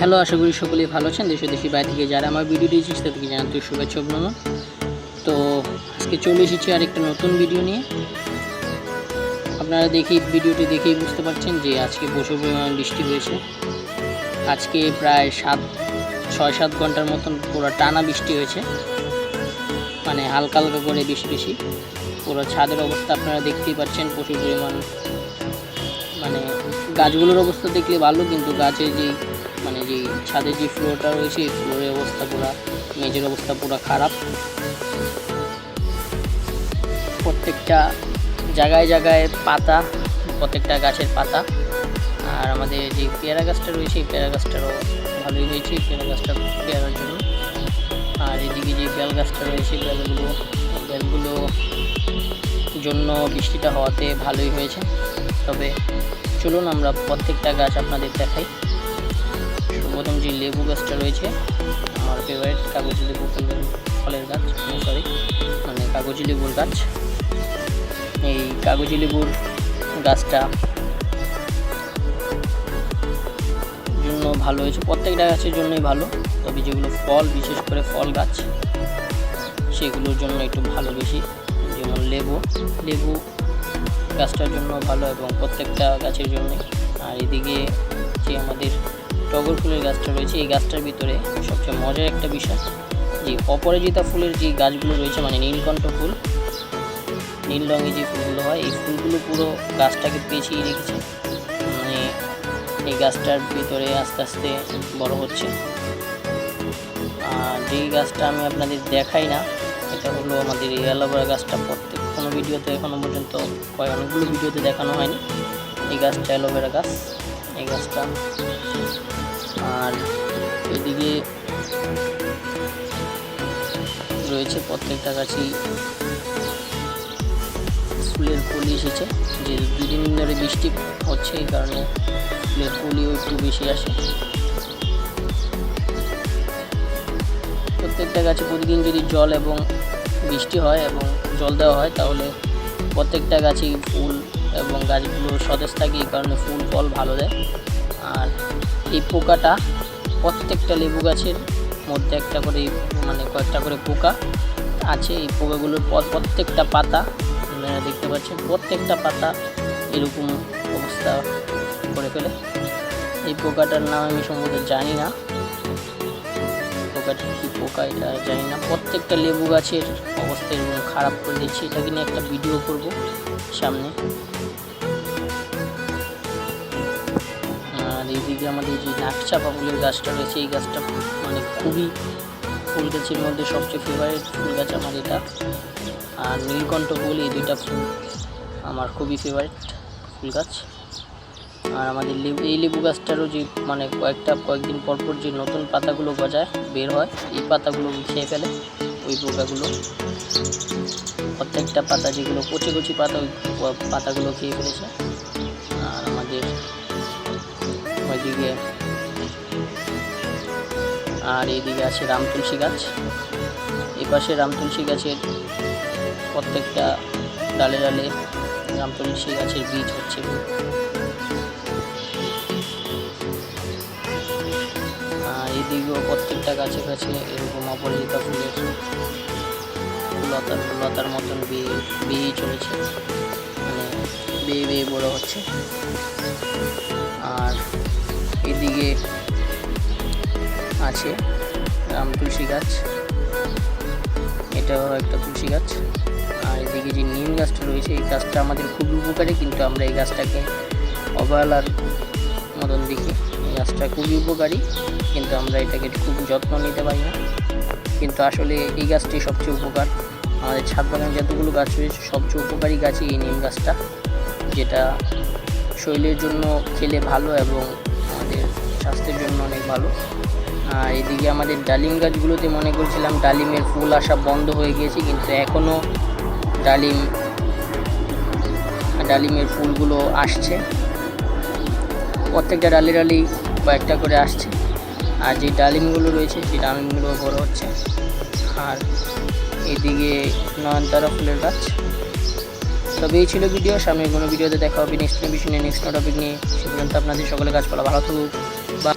Hello, আশা করি সকলেই ভালো আছেন। দেশে দেশি বাইরে থেকে যারা আমার ভিডিও দিয়েছিস তাদেরকে জানাতে শুভেচ্ছা অভিনন্দন। তো আজকে চলে এসেছি আরেকটা নতুন ভিডিও নিয়ে। আপনারা দেখি ভিডিওটি দেখেই বুঝতে পারছেন যে আজকে প্রচুর পরিমাণ বৃষ্টি হয়েছে। আজকে প্রায় সাত, ছয়, সাত ঘণ্টার মতন পুরো টানা বৃষ্টি হয়েছে। মানে হালকা হালকা করে বেশি বেশি। পুরো ছাদের অবস্থা আপনারা দেখতেই পাচ্ছেন প্রচুর পরিমাণ। মানে গাছগুলোর অবস্থা দেখলে ভালো, কিন্তু গাছের যে মানে যে ছাদের যে ফ্লোরটা রয়েছে এই ফ্লোরের অবস্থা পুরা, মেঝের অবস্থা পুরো খারাপ। প্রত্যেকটা জায়গায় জায়গায় পাতা, প্রত্যেকটা গাছের পাতা। আর আমাদের যে পেয়ারা গাছটা রয়েছে এই পেয়ারা গাছটারও ভালোই হয়েছে, পেয়ারা গাছটা পেয়ারার জন্য। আর এদিকে যে বেল গাছটা রয়েছে, বেলগুলো বেলগুলো জন্য বৃষ্টিটা হওয়াতে ভালোই হয়েছে। তবে চলুন আমরা প্রত্যেকটা গাছ আপনাদের দেখাই। প্রথম যে লেবু গাছটা রয়েছে, আমার ফেভারিট কাগজি লেবু ফলের গাছ সরি মানে কাগজি লেবুর গাছ। এই কাগজি লেবুর গাছটা জন্য ভালো হয়েছে। প্রত্যেকটা গাছের জন্যই ভালো, তবে যেগুলো ফল, বিশেষ করে ফল গাছ, সেগুলোর জন্য একটু ভালো বেশি। যেমন লেবু লেবু গাছটার জন্য ভালো এবং প্রত্যেকটা গাছের জন্য আর এদিকে যে আমাদের টগর ফুলের গাছটা রয়েছে, এই গাছটার ভিতরে সবচেয়ে মজার একটা বিষয়, যে অপরাজিতা ফুলের যে গাছগুলো রয়েছে মানে নীলকণ্ঠ ফুল, নীল রঙের যে ফুলগুলো হয়, এই ফুলগুলো পুরো গাছটাকে পেঁচিয়ে রেখেছে। মানে এই গাছটার ভিতরে আস্তে আস্তে বড় হচ্ছে। আর যেই গাছটা আমি আপনাদের দেখাই না, এটা হলো আমাদের এই অ্যালোভেরা গাছটা। প্রত্যেক কোনো ভিডিওতে এখনও পর্যন্ত অনেকগুলো ভিডিওতে দেখানো হয়নি। এই গাছটা অ্যালোভেরা গাছ। এই গাছটা। আর এদিকে রয়েছে প্রত্যেকটা গাছেই ফুলের কলি এসেছে। যে দুই দিন ধরে বৃষ্টি হচ্ছে এই কারণে ফুলের কলিও একটু বেশি আসে। প্রত্যেকটা গাছে প্রতিদিন যদি জল এবং বৃষ্টি হয় এবং জল দেওয়া হয়, তাহলে প্রত্যেকটা গাছেই ফুল গাছগুলো সতেজ থাকে, এই কারণে ফুল ফল ভালো দেয়। আর এই পোকাটা, প্রত্যেকটা লেবু গাছের মধ্যে একটা করে মানে কয়েকটা করে পোকা আছে। এই পোকাগুলোর পর- প্রত্যেকটা পাতা, আপনারা দেখতে পাচ্ছেন, প্রত্যেকটা পাতা এরকম অবস্থা করে ফেলে। এই পোকাটার নাম আমি সম্ভবত জানি না। পোকাটা কী পোকা এটা জানি না। প্রত্যেকটা লেবু গাছের অবস্থা এরকম খারাপ করে দিচ্ছি। এটাকে নিয়ে একটা ভিডিও করব সামনে। এইদিকে আমাদের যে নাকচাপা ফুলের গাছটা রয়েছে, এই গাছটা মানে খুবই ফুল গাছের মধ্যে সবচেয়ে ফেভারিট ফুল গাছ আমার এটা। আর নীলকণ্ঠ ফুল, এই দুইটা ফুল আমার খুবই ফেভারিট ফুল গাছ আর আমাদের লেবু, এই লেবু গাছটারও যে মানে কয়েকটা, কয়েকদিন পর পর যে নতুন পাতাগুলো গজায়, বের হয়, এই পাতাগুলো খেয়ে ফেলে, ওই পোকাগুলো। প্রত্যেকটা পাতা যেগুলো, কচি কচি পাতা ওই পাতাগুলো খেয়ে ফেলেছে। ওইদিকে আর এদিকে আছে রাম তুলসী গাছ। এই পাশে রাম তুলসী গাছের প্রত্যেকটা ডালে ডালে রাম তুলসী গাছের বীজ হচ্ছে। আর এদিকেও প্রত্যেকটা গাছে গাছে এরকম অপরাজিতা ফুলের লতার লতার মতন বেয়ে বেয়ে চলেছে। মানে বেয়ে বেয়ে বড় হচ্ছে। এদিকে আছে রাম তুলসী গাছ। এটাও একটা তুলসী গাছ। আর এদিকে যে নিম গাছটা রয়েছে, এই গাছটা আমাদের খুবই উপকারী, কিন্তু আমরা এই গাছটাকে অবহেলার মতন দেখি। এই গাছটা খুবই উপকারী, কিন্তু আমরা এটাকে খুব যত্ন নিতে পারি না। কিন্তু আসলে এই গাছটি সবচেয়ে উপকার। আমাদের ছাদ বাগানে যতগুলো গাছ রয়েছে, সবচেয়ে উপকারী গাছই এই নিম গাছটা, যেটা শরীরের জন্য খেলে ভালো এবং স্বাস্থ্যের জন্য অনেক ভালো। আর এদিকে আমাদের ডালিম গাছগুলোতে মনে করছিলাম ডালিমের ফুল আসা বন্ধ হয়ে গিয়েছে, কিন্তু এখনও ডালিম, ডালিমের ফুলগুলো আসছে। প্রত্যেকটা ডালি ডালি কয়েকটা করে আসছে। আর যে ডালিমগুলো রয়েছে সেই ডালিমগুলো বড় হচ্ছে। আর এদিকে নয়নতারা ফুলের গাছ। তবে এই ছিল ভিডিও সামনে কোনো ভিডিওতে দেখা হবে নেক্সট বিষয় নিয়ে নেক্সট টপিক নিয়ে। সে পর্যন্ত আপনাদের সকলে গাছপালা ভালো থাকুক। বা